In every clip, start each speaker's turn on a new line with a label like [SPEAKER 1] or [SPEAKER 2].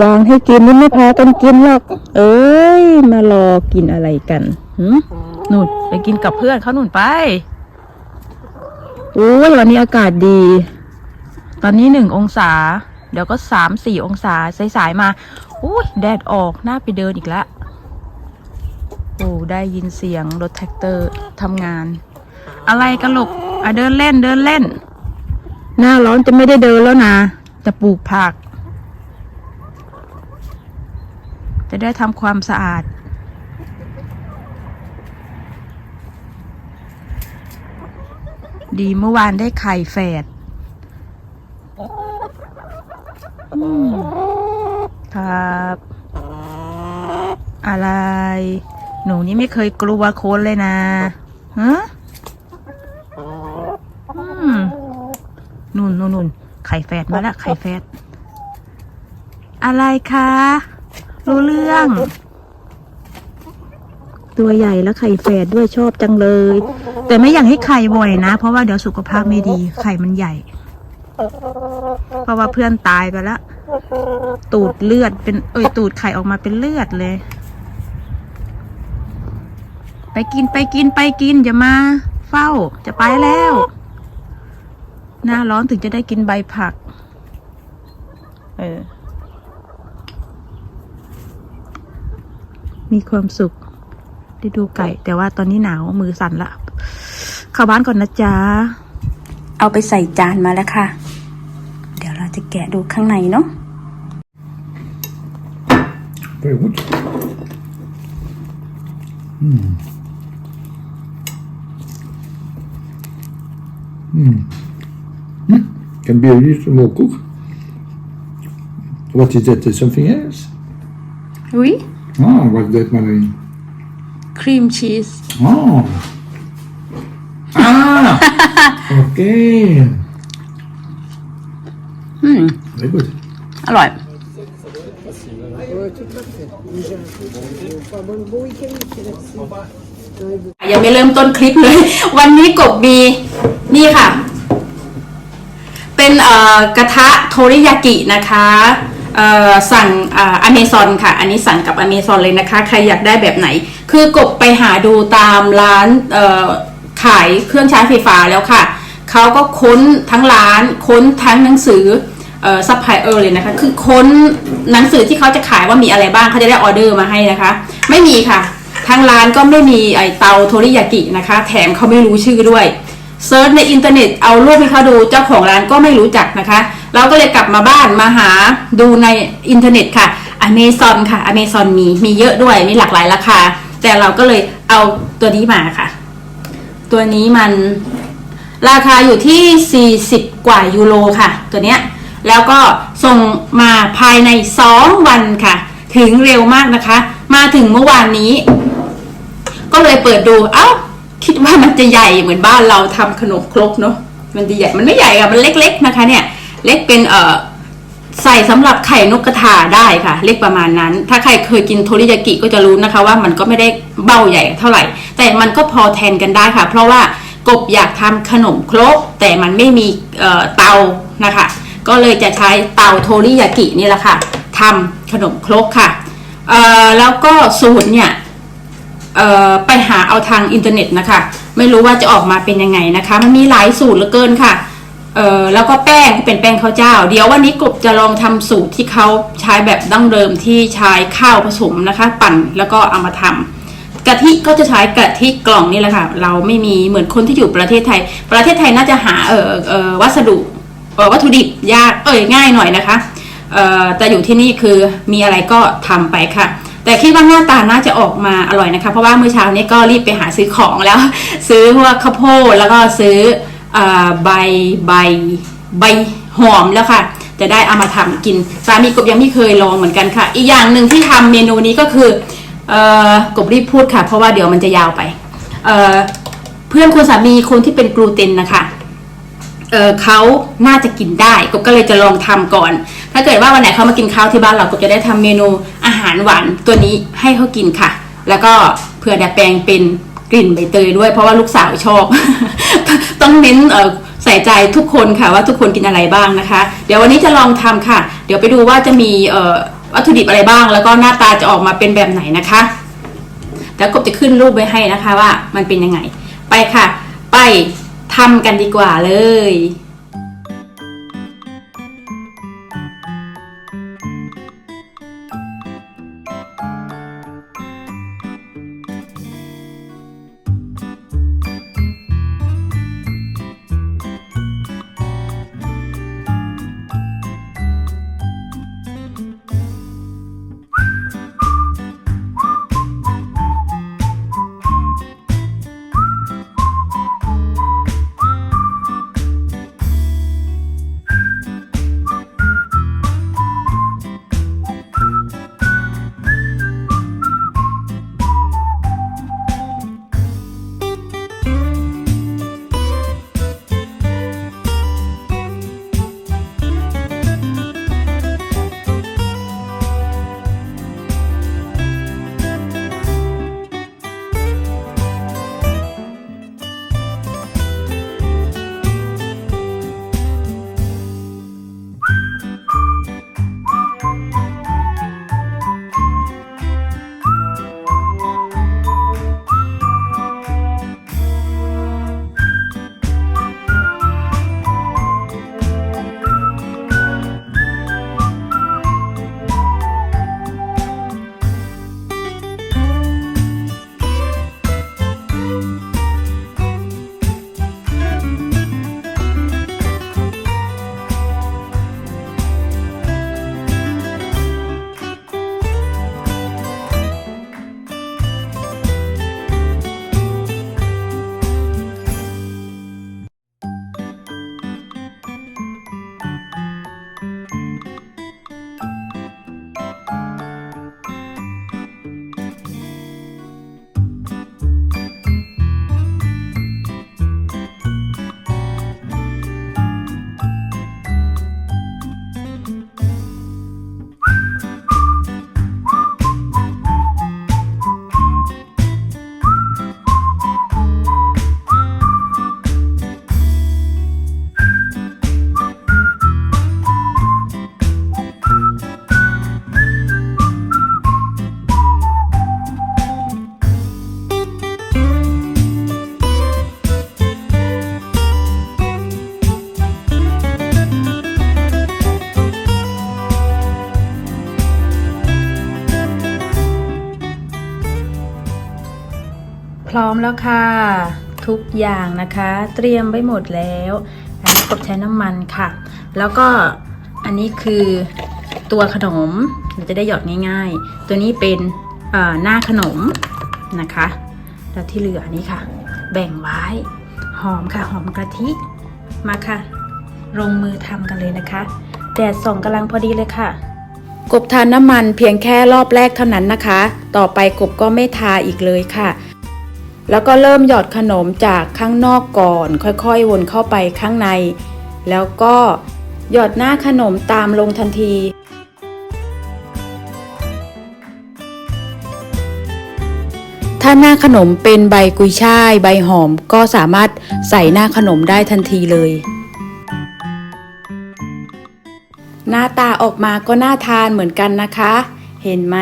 [SPEAKER 1] วางให้กินนี่ไม่พากันกินหรอก เอ้ย มารอกินอะไรกันหืมนู่นไปกินกับเพื่อนเขานู่นไปโอ้ยวันนี้อากาศดี ตอนนี้หนึ่งองศา เดี๋ยวก็สามสี่องศาสายๆมา อุ้ยแดดออกน่าไปเดินอีกแล้วโอ้ได้ยินเสียงรถแท็กเตอร์ทำงาน อะไรกันลูกอะเดินเล่นเดินเล่น หน้าร้อนจะไม่ได้เดินแล้วนะ จะปลูกผัก จะได้ทำความสะอาด ดีเมื่อวานได้ไข่แฝดครับ อะไร หนูนี่ไม่เคยกลัวคนเลยนะฮะนุ่นนุ่นนุ่นไข่แฝดมาแล้วไข่แฝดอะไรคะ รู้เรื่อง ตัวใหญ่แล้วไข่แฝดด้วยชอบจังเลย แต่ไม่อยากให้ไข่บ่อยนะ เพราะว่าเดี๋ยวสุขภาพไม่ดี ไข่มันใหญ่ เพราะว่าเพื่อนตายไปแล้ว ตูดเลือดเป็นเอ้ยตูดไข่ออกมาเป็นเลือดเลย ไปกินไปกินไปกินอย่ามา เฝ้าจะไปแล้ว หน้าร้อนถึงจะได้กินใบผัก เออ มีความสุขได้ดูไก่ แต่ว่าตอนนี้หนาวมือสั่นละเข้าบ้านก่อนนะจ๊ะ เอาไปใส่จานมาแล้วค่ะ เดี๋ยวเราจะแกะดูข้างในเนาะ
[SPEAKER 2] Very good. Mm. Mm. Mm. Can be a little more cook. What is that? Is something else?
[SPEAKER 1] อุ้ ย
[SPEAKER 2] Ah, what's that, Marie?
[SPEAKER 1] ครีมชีส
[SPEAKER 2] Oh. Ah. okay.
[SPEAKER 1] อืม
[SPEAKER 2] Very good.
[SPEAKER 1] อร่อย ยังไม่เริ่มต้นคลิปเลย วันนี้กบมีนี่ค่ะ เป็นเอ่อกระทะโทริยากินะคะเอ่อ สั่งอเมซอนค่ะ อันนี้สั่งกับอเมซอนเลยนะคะ ใครอยากได้แบบไหน คือกบไปหาดูตามร้านขายเครื่องใช้ไฟฟ้าแล้วค่ะ เขาก็ค้นทั้งร้าน ค้นทั้งหนังสือเอ่อซัพพลายเออร์เลยนะคะ คือค้นหนังสือที่เขาจะขายว่ามีอะไรบ้างเขาจะได้ออเดอร์มาให้นะคะ ไม่มีค่ะ ทางร้านก็ไม่มีไอเตาโทริยากินะคะ แถมเขาไม่รู้ชื่อด้วย เซิร์ชในอินเทอร์เน็ตเอารูปให้เขาดูเจ้าของร้านก็ไม่รู้จักนะคะ เราก็เลยกลับมาบ้านมาหาดูในอินเทอร์เน็ตค่ะอเมซอนค่ะอเมซอนมีมีเยอะด้วยมีหลากหลายราคา แต่เราก็เลยเอาตัวนี้มาค่ะ ตัวนี้มันราคาอยู่ที่ 40 กว่ายูโรค่ะ ตัวเนี้ยแล้วก็ส่งมาภายใน 2 วันค่ะ ถึงเร็วมากนะคะ มาถึงเมื่อวานนี้ ก็เลยเปิดดูเอ้า คิดว่ามันจะใหญ่เหมือนบ้านเราทำขนมครกเนาะมันจะใหญ่มันไม่ใหญ่อะมันเล็ก ๆนะคะ เนี่ย เล็กเป็นเอ่อใส่สำหรับไข่นกกระทาได้ค่ะ เล็กประมาณนั้น ถ้าใครเคยกินโทริยากิก็จะรู้นะคะ ว่ามันก็ไม่ได้เบ้าใหญ่เท่าไหร่ แต่มันก็พอแทนกันได้ค่ะ เพราะว่ากบอยากทำขนมครก แต่มันไม่มีเเตานะคะ ก็เลยจะใช้เตาโทริยากินี่แหละค่ะทำขนมครกค่ะแล้วก็สูตรเนี่ย ไปหาเอาทางอินเทอร์เน็ตนะคะ ไม่รู้ว่าจะออกมาเป็นยังไงนะคะ มันมีหลายสูตรเหลือเกินค่ะเออแล้วก็แป้งเป็นแป้งข้าวเจ้า เดี๋ยววันนี้กบจะลองทำสูตรที่เขาใช้แบบดั้งเดิมที่ใช้ข้าวผสมนะคะ ปั่นแล้วก็เอามาทำกะทิก็จะใช้กะทิกล่องนี่แหละค่ะ เราไม่มีเหมือนคนที่อยู่ประเทศไทย ประเทศไทยน่าจะหาเออเออวัสดุเออวัตถุดิบยากเอ่ยง่ายหน่อยนะคะเออแต่อยู่ที่นี่คือมีอะไรก็ทำไปค่ะ แต่คิดว่าหน้าตาน่าจะออกมาอร่อยนะคะ เพราะว่าเมื่อเช้านี้ก็รีบไปหาซื้อของแล้ว ซื้อพวกข้าวโพดแล้วก็ซื้อใบใบใบหอมแล้วค่ะ จะได้เอามาทำกินสามีกบยังไม่เคยลองเหมือนกันค่ะ อีกอย่างหนึ่งที่ทำเมนูนี้ก็คือกบรีบพูดค่ะ เพราะว่าเดี๋ยวมันจะยาวไปเเพื่อนคุณสามีคนที่เป็นกลูเตนนะคะ เเขาน่าจะกินได้กบก็เลยจะลองทำก่อน ถ้าเกิดว่าวันไหนเขามากินข้าวที่บ้านเราก็จะได้ทำเมนูอาหารหวานตัวนี้ให้เขากินค่ะ แล้วก็เผื่อดัดแปลงเป็นกลิ่นใบเตยด้วยเพราะว่าลูกสาวชอบ ต้องเน้นใส่ใจทุกคนค่ะว่าทุกคนกินอะไรบ้างนะคะ เดี๋ยววันนี้จะลองทำค่ะ เดี๋ยวไปดูว่าจะมีวัตถุดิบอะไรบ้าง แล้วก็หน้าตาจะออกมาเป็นแบบไหนนะคะแล้วกบจะขึ้นรูปไว้ให้นะคะว่ามันเป็นยังไง ไปค่ะ ไป ทำกันดีกว่าเลย พร้อมแล้วค่ะ ทุกอย่างนะคะ เตรียมไว้หมดแล้ว อันนี้กบใช้น้ำมันค่ะ แล้วก็อันนี้คือตัวขนมเราจะได้หยอดง่าย ๆ ตัวนี้เป็นหน้าขนมนะคะ แล้วที่เหลือนี่ค่ะ แบ่งไว้ หอมค่ะ หอมกะทิ มาค่ะ ลงมือทำกันเลยนะคะ แดดส่องกำลังพอดีเลยค่ะ กบทานน้ำมันเพียงแค่รอบแรกเท่านั้นนะคะ ต่อไปกบก็ไม่ทาอีกเลยค่ะ แล้วก็เริ่มหยอดขนมจากข้างนอกก่อน ค่อยๆ วนเข้าไปข้างใน แล้วก็หยอดหน้าขนมตามลงทันที ถ้าหน้าขนมเป็นใบกุยช่าย ใบหอมก็สามารถใส่หน้าขนมได้ทันทีเลย หน้าตาออกมาก็น่าทานเหมือนกันนะคะ เห็นไหม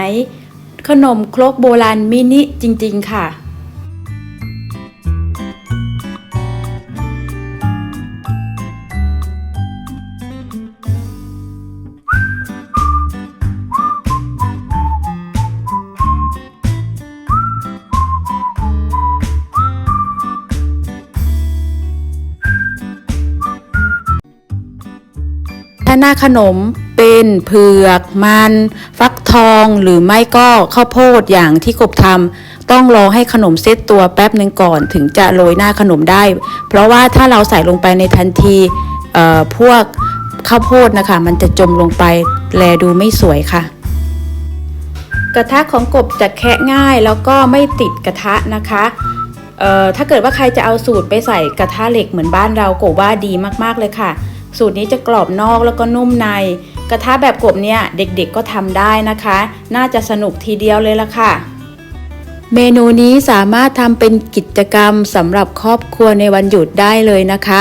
[SPEAKER 1] ขนมครกโบราณมินิจริง ๆ ค่ะ หน้าขนมเป็นเผือก มัน ฟักทองหรือไม่ก็ข้าวโพดอย่างที่กบทำต้องรอให้ขนมเซตตัวแป๊บหนึ่งก่อนถึงจะโรยหน้าขนมได้ เพราะว่าถ้าเราใส่ลงไปในทันทีเอ่อพวกข้าวโพดนะคะ มันจะจมลงไปแลดูไม่สวยค่ะ กระทะของกบจะแคะง่ายแล้วก็ไม่ติดกระทะนะคะเอ่อถ้าเกิดว่าใครจะเอาสูตรไปใส่กระทะเหล็กเหมือนบ้านเรากบว่าดีมากๆเลยค่ะ สูตรนี้จะกรอบนอกแล้วก็นุ่มใน กระทะแบบกบเนี่ยเด็กๆก็ทำได้นะคะ น่าจะสนุกทีเดียวเลยละค่ะ เมนูนี้สามารถทำเป็นกิจกรรมสำหรับครอบครัวในวันหยุดได้เลยนะคะ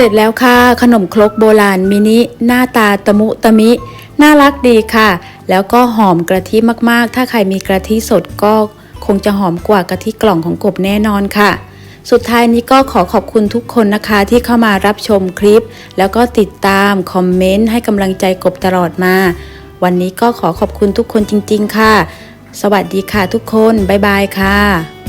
[SPEAKER 1] ร็จแล้วค่ะ ขนมครกโบราณมินิ หน้าตาตะมุตะมิ น่ารักดีค่ะ แล้วก็หอมกะทิมากๆ ถ้าใครมีกะทิสดก็คงจะหอมกว่ากะทิกล่องของกบแน่นอนค่ะ สุดท้ายนี้ก็ขอขอบคุณทุกคนนะคะ ที่เข้ามารับชมคลิป แล้วก็ติดตาม คอมเมนต์ ให้กำลังใจกบตลอดมา วันนี้ก็ขอขอบคุณทุกคนจริง ๆ ค่ะ สวัสดีค่ะทุกคน บ๊ายบายค่ะ